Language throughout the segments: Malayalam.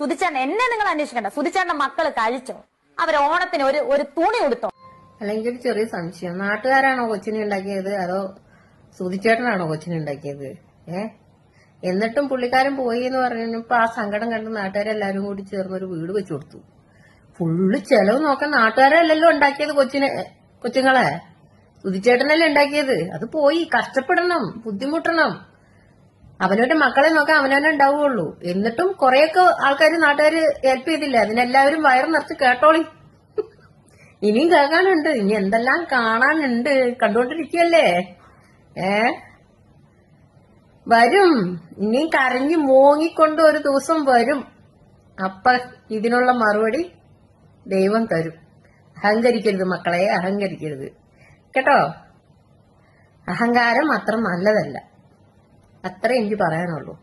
സുധിച്ചേട്ടൻ എന്നെ നിങ്ങൾ അന്വേഷിക്കണ്ട. സുധിച്ചാന്റെ മക്കൾ കഴിച്ചോ? അവർ ഓണത്തിന് ഒരു ഒരു തുണി കൊടുത്തോ അല്ലെങ്കിൽ ഒരു ചെറിയ സംശയം. നാട്ടുകാരാണോ കൊച്ചിനെ ഉണ്ടാക്കിയത്? അതോ സുധിച്ചേട്ടനാണോ കൊച്ചിനെ ഉണ്ടാക്കിയത്? ഏ? എന്നിട്ടും പുള്ളിക്കാരൻ പോയി എന്ന് പറഞ്ഞപ്പോ ആ സങ്കടം കണ്ട് നാട്ടുകാരെല്ലാരും കൂടി ചേർന്ന് ഒരു വീട് വെച്ചു കൊടുത്തു. ഫുള്ള് ചെലവ് നോക്കാൻ നാട്ടുകാരല്ലല്ലോ ഉണ്ടാക്കിയത് കൊച്ചിനെ കൊച്ചുങ്ങളെ. സുധിച്ചേട്ടനല്ലേ ഉണ്ടാക്കിയത്? അത് പോയി. കഷ്ടപ്പെടണം. ബുദ്ധിമുട്ടണം. അവനവന്റെ മക്കളെ നോക്കാൻ അവനവനെ ഉണ്ടാവുകയുള്ളൂ. എന്നിട്ടും കുറെയൊക്കെ ആൾക്കാർ നാട്ടുകാർ ഹെൽപ്പ് ചെയ്തില്ല? അതിനെല്ലാവരും വയറ് നിറച്ച് കേട്ടോളി. ഇനിയും കേൾക്കാനുണ്ട്. ഇനി എന്തെല്ലാം കാണാനുണ്ട്. കണ്ടുകൊണ്ടിരിക്കുകയല്ലേ? ഏ? വരും. ഇനിയും കരഞ്ഞു മോങ്ങിക്കൊണ്ട് ഒരു ദിവസം വരും. അപ്പ ഇതിനുള്ള മറുപടി ദൈവം തരും. അഹങ്കരിക്കരുത് മക്കളെ അഹങ്കരിക്കരുത്. കേട്ടോ? അഹങ്കാരം അത്ര നല്ലതല്ല. അത്ര എനിക്ക് പറയാനുള്ളൂ.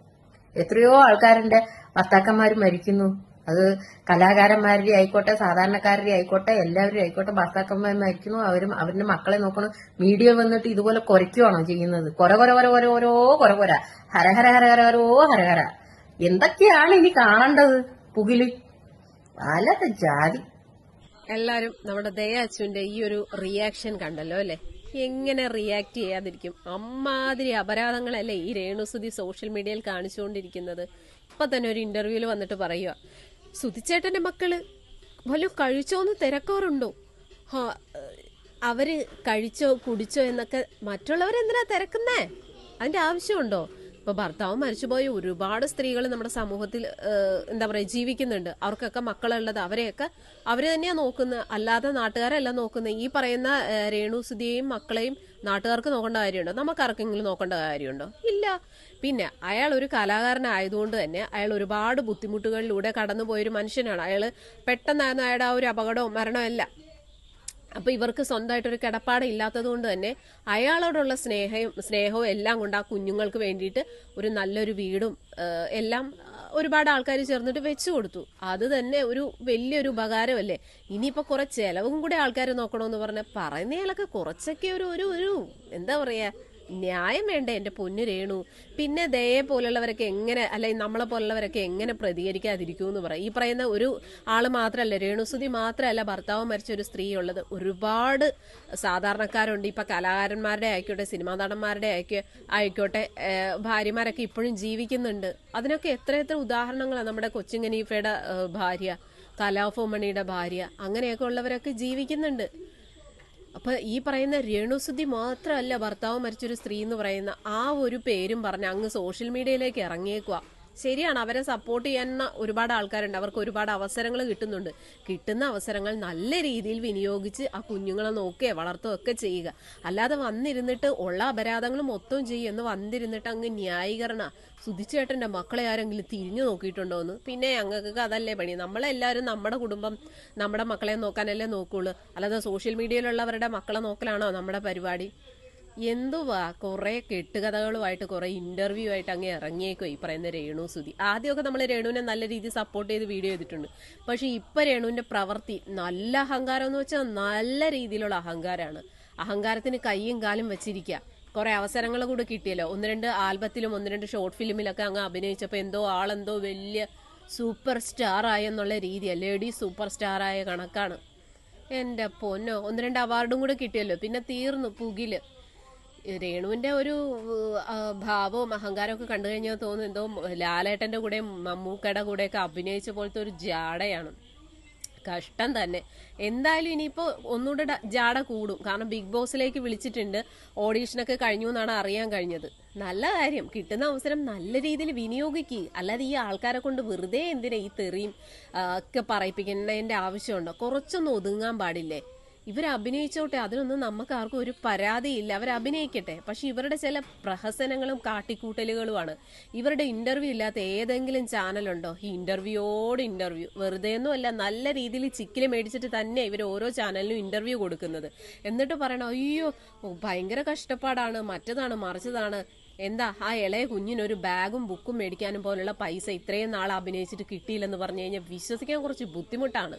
എത്രയോ ആൾക്കാരുടെ ഭർത്താക്കന്മാർ മരിക്കുന്നു. അത് കലാകാരന്മാരുടെ ആയിക്കോട്ടെ സാധാരണക്കാരുടെ ആയിക്കോട്ടെ എല്ലാവരും ആയിക്കോട്ടെ ഭർത്താക്കന്മാർ മരിക്കുന്നു. അവരും അവരുടെ മക്കളെ നോക്കണം. മീഡിയ വന്നിട്ട് ഇതുപോലെ കുറയ്ക്കുവാണോ ചെയ്യുന്നത്? കൊര കൊര കൊര കൊര ഓരോ കൊര കൊര. ഹരഹര ഹര ഹര ഹര ഹരോ ഹര ഹര. എന്തൊക്കെയാണ് ഇനി കാണേണ്ടത്? പുകിൽ. പലത ജാതി. എല്ലാരും നമ്മുടെ ദയാച്ചുവിന്റെ ഈ ഒരു റിയാക്ഷൻ കണ്ടല്ലോ അല്ലെ? എങ്ങനെ റിയാക്ട് ചെയ്യാതിരിക്കും? അമ്മാതിരി അപരാധങ്ങളല്ലേ ഈ രേണുസുതി സോഷ്യൽ മീഡിയയിൽ കാണിച്ചുകൊണ്ടിരിക്കുന്നത്. ഇപ്പൊ തന്നെ ഒരു ഇന്റർവ്യൂവിൽ വന്നിട്ട് പറയുക സുധിച്ചേട്ടന്റെ മക്കൾ വല്ലതും കഴിച്ചോന്ന് തിരക്കാറുണ്ടോ? അവർ കഴിച്ചോ കുടിച്ചോ എന്നൊക്കെ മറ്റുള്ളവരെന്തിനാ തിരക്കുന്നേ? അതിന്റെ ആവശ്യമുണ്ടോ? ഇപ്പൊ ഭർത്താവ് മരിച്ചുപോയ ഒരുപാട് സ്ത്രീകൾ നമ്മുടെ സമൂഹത്തിൽ എന്താ പറയാ ജീവിക്കുന്നുണ്ട്. അവർക്കൊക്കെ മക്കളുള്ളത് അവരെയൊക്കെ അവർ തന്നെയാ നോക്കുന്നത്. അല്ലാതെ നാട്ടുകാരല്ല നോക്കുന്നത്. ഈ പറയുന്ന രേണു സുധിയെയും മക്കളെയും നാട്ടുകാർക്ക് നോക്കേണ്ട കാര്യമുണ്ടോ? നമുക്ക് ആർക്കെങ്കിലും നോക്കേണ്ട കാര്യമുണ്ടോ? ഇല്ല. പിന്നെ അയാൾ ഒരു കലാകാരനായതുകൊണ്ട് തന്നെ അയാൾ ഒരുപാട് ബുദ്ധിമുട്ടുകളിലൂടെ കടന്നുപോയൊരു മനുഷ്യനാണ്. അയാൾ പെട്ടെന്നായിരുന്നു അയാളുടെ ആ ഒരു അപകടവും മരണവും എല്ലാം. അപ്പൊ ഇവർക്ക് സ്വന്തമായിട്ടൊരു ഒരു ഇല്ലാത്തത് കൊണ്ട് തന്നെ അയാളോടുള്ള സ്നേഹയും സ്നേഹവും എല്ലാം കൊണ്ട് ആ കുഞ്ഞുങ്ങൾക്ക് വേണ്ടിയിട്ട് ഒരു നല്ലൊരു വീടും എല്ലാം ഒരുപാട് ആൾക്കാർ ചേർന്നിട്ട് വെച്ചു കൊടുത്തു. അത് തന്നെ ഒരു വലിയൊരു ഉപകാരമല്ലേ? ഇനിയിപ്പോ കുറെ ചെലവും കൂടെ ആൾക്കാർ നോക്കണമെന്ന് പറഞ്ഞ പറയുന്നയാളൊക്കെ കുറച്ചൊക്കെ ഒരു ഒരു എന്താ പറയാ ന്യായം വേണ്ട എന്റെ പൊന്നു രേണു? പിന്നെ ദയെ പോലുള്ളവരൊക്കെ എങ്ങനെ അല്ലെങ്കിൽ നമ്മളെ പോലുള്ളവരൊക്കെ എങ്ങനെ പ്രതികരിക്കാതിരിക്കും എന്ന് പറയും ഈ പറയുന്ന ഒരു ആൾ മാത്രമല്ല രേണുസുതി മാത്രമല്ല ഭർത്താവ് മരിച്ച ഒരു സ്ത്രീ ഉള്ളത് ഒരുപാട് സാധാരണക്കാരുണ്ട്. ഇപ്പൊ കലാകാരന്മാരുടെ ആയിക്കോട്ടെ സിനിമാ നടന്മാരുടെ ആയിക്കോ ആയിക്കോട്ടെ ഭാര്യമാരൊക്കെ ഇപ്പോഴും ജീവിക്കുന്നുണ്ട്. അതിനൊക്കെ എത്ര എത്ര ഉദാഹരണങ്ങളാണ് നമ്മുടെ ഏഹ് ഭാര്യ കലാഫോമണിയുടെ ഭാര്യ. അങ്ങനെയൊക്കെ ഉള്ളവരൊക്കെ ജീവിക്കുന്നുണ്ട്. അപ്പൊ ഈ പറയുന്ന രേണുസുതി മാത്രമല്ല ഭർത്താവ് മരിച്ചൊരു സ്ത്രീ എന്ന് പറയുന്ന ആ ഒരു പേരും പറഞ്ഞ് അങ്ങ് സോഷ്യൽ മീഡിയയിലേക്ക് ഇറങ്ങിയേക്കുക ശരിയാണ് അവരെ സപ്പോർട്ട് ചെയ്യുന്ന ഒരുപാട് ആൾക്കാരുണ്ട്. അവർക്ക് ഒരുപാട് അവസരങ്ങൾ കിട്ടുന്നുണ്ട്. കിട്ടുന്ന അവസരങ്ങൾ നല്ല രീതിയിൽ വിനിയോഗിച്ച് ആ കുഞ്ഞുങ്ങളെ നോക്കുകയോ വളർത്തുകയോ ഒക്കെ ചെയ്യുക. അല്ലാതെ വന്നിരുന്നിട്ട് ഉള്ള അപരാധങ്ങൾ മൊത്തം ചെയ്യും എന്ന് വന്നിരുന്നിട്ട് അങ്ങ് ന്യായീകരണ സുധിച്ചേട്ടന്റെ മക്കളെ ആരെങ്കിലും തിരിഞ്ഞു നോക്കിയിട്ടുണ്ടോ എന്ന്? പിന്നെ ഞങ്ങൾക്ക് അതല്ലേ പണി. നമ്മളെല്ലാവരും നമ്മുടെ കുടുംബം നമ്മുടെ മക്കളെ നോക്കാനല്ലേ നോക്കുള്ളൂ. അല്ലാതെ സോഷ്യൽ മീഡിയയിലുള്ളവരുടെ മക്കളെ നോക്കലാണോ നമ്മുടെ പരിപാടി? എന്തുവാ? കുറെ കെട്ടുകഥകളുമായിട്ട് കുറെ ഇന്റർവ്യൂ ആയിട്ട് അങ്ങ് ഇറങ്ങിയേക്കോ ഈ പറയുന്ന രേണു സുതി ആദ്യമൊക്കെ നമ്മൾ രേണുവിനെ നല്ല രീതിയിൽ സപ്പോർട്ട് ചെയ്ത് വീഡിയോ ചെയ്തിട്ടുണ്ട്. പക്ഷെ ഇപ്പൊ രേണുവിന്റെ പ്രവൃത്തി നല്ല അഹങ്കാരം എന്ന് വെച്ചാൽ നല്ല രീതിയിലുള്ള അഹങ്കാരമാണ് അഹങ്കാരത്തിന് കൈയും കാലും വെച്ചിരിക്കുക കുറെ അവസരങ്ങൾ കൂടെ കിട്ടിയല്ലോ. ഒന്ന് രണ്ട് ആൽബത്തിലും ഒന്ന് രണ്ട് ഷോർട്ട് ഫിലിമിലൊക്കെ അങ്ങ് അഭിനയിച്ചപ്പോൾ എന്തോ ആളെന്തോ വലിയ സൂപ്പർ സ്റ്റാർ ആയെന്നുള്ള രീതിയാണ് ലേഡി സൂപ്പർ സ്റ്റാർ ആയ കണക്കാണ്. എന്റെ പൊന്നോ ഒന്ന് രണ്ട് അവാർഡും കൂടെ കിട്ടിയല്ലോ. പിന്നെ തീർന്നു പുകിൽ. രേണുവിന്റെ ഒരു ഭാവവും ഒക്കെ കണ്ടു കഴിഞ്ഞാൽ തോന്നുന്നു എന്തോ ലാലേട്ടന്റെ കൂടെ മമ്മൂക്കയുടെ കൂടെയൊക്കെ അഭിനയിച്ച പോലത്തെ ഒരു ജാടയാണ്. കഷ്ടം തന്നെ. എന്തായാലും ഇനിയിപ്പോ ഒന്നുകൂടെ ജാട കൂടും. കാരണം ബിഗ് ബോസിലേക്ക് വിളിച്ചിട്ടുണ്ട്. ഓഡീഷനൊക്കെ കഴിഞ്ഞു എന്നാണ് അറിയാൻ കഴിഞ്ഞത്. നല്ല കാര്യം. കിട്ടുന്ന അവസരം നല്ല രീതിയിൽ വിനിയോഗിക്കുക അല്ലാതെ ഈ ആൾക്കാരെ കൊണ്ട് വെറുതെ എന്തിനാ ഈ തെറിയും ഒക്കെ പറയിപ്പിക്കുന്നതിന്റെ ആവശ്യമുണ്ടോ? കുറച്ചൊന്നും ഒതുങ്ങാൻ പാടില്ലേ? ഇവർ അഭിനയിച്ചോട്ടെ അതിനൊന്നും നമുക്ക് ആർക്കും ഒരു പരാതിയില്ല. അവർ അഭിനയിക്കട്ടെ പക്ഷെ ഇവരുടെ ചില പ്രഹസനങ്ങളും കാട്ടിക്കൂട്ടലുകളുമാണ്. ഇവരുടെ ഇന്റർവ്യൂ ഇല്ലാത്ത ഏതെങ്കിലും ചാനലുണ്ടോ? ഈ ഇന്റർവ്യൂയോട് ഇന്റർവ്യൂ വെറുതെ ഒന്നുമല്ല നല്ല രീതിയിൽ ചിക്കിൽ മേടിച്ചിട്ട് തന്നെ ഇവർ ഓരോ ചാനലിനും ഇന്റർവ്യൂ കൊടുക്കുന്നത്. എന്നിട്ട് പറയണം അയ്യോ ഭയങ്കര കഷ്ടപ്പാടാണ്. മറ്റതാണ് മറിച്ചതാണ്. എന്താ ആ ഇളയ കുഞ്ഞിനൊരു ബാഗും ബുക്കും മേടിക്കാനും പോലുള്ള പൈസ ഇത്രയും നാൾ അഭിനയിച്ചിട്ട് കിട്ടിയില്ലെന്ന് പറഞ്ഞു കഴിഞ്ഞാൽ വിശ്വസിക്കാൻ കുറച്ച് ബുദ്ധിമുട്ടാണ്.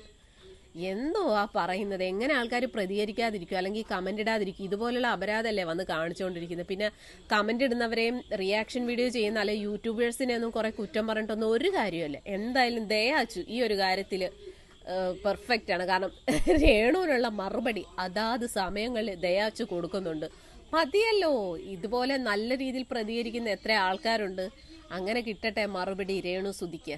എന്തോ ആ പറയുന്നത്? എങ്ങനെ ആൾക്കാർ പ്രതികരിക്കാതിരിക്കും? അല്ലെങ്കിൽ കമന്റ് ഇടാതിരിക്കും? ഇതുപോലുള്ള അപരാധമല്ലേ വന്ന് കാണിച്ചുകൊണ്ടിരിക്കുന്നത് പിന്നെ കമന്റ് ഇടുന്നവരെയും റിയാക്ഷൻ വീഡിയോ ചെയ്യുന്ന അല്ലെ യൂട്യൂബേഴ്സിനെ ഒന്നും കുറെ കുറ്റം പറഞ്ഞിട്ടൊന്നും ഒരു കാര്യമല്ല എന്തായാലും ദയാച്ചു ഈ ഒരു കാര്യത്തിൽ പെർഫെക്റ്റ് ആണ്. കാരണം രേണുവിനുള്ള മറുപടി അതാത് സമയങ്ങളിൽ ദയാച്ചു കൊടുക്കുന്നുണ്ട്. മതിയല്ലോ. ഇതുപോലെ നല്ല രീതിയിൽ പ്രതികരിക്കുന്ന എത്ര ആൾക്കാരുണ്ട്. അങ്ങനെ കിട്ടട്ടെ മറുപടി രേണു സുതിക്ക്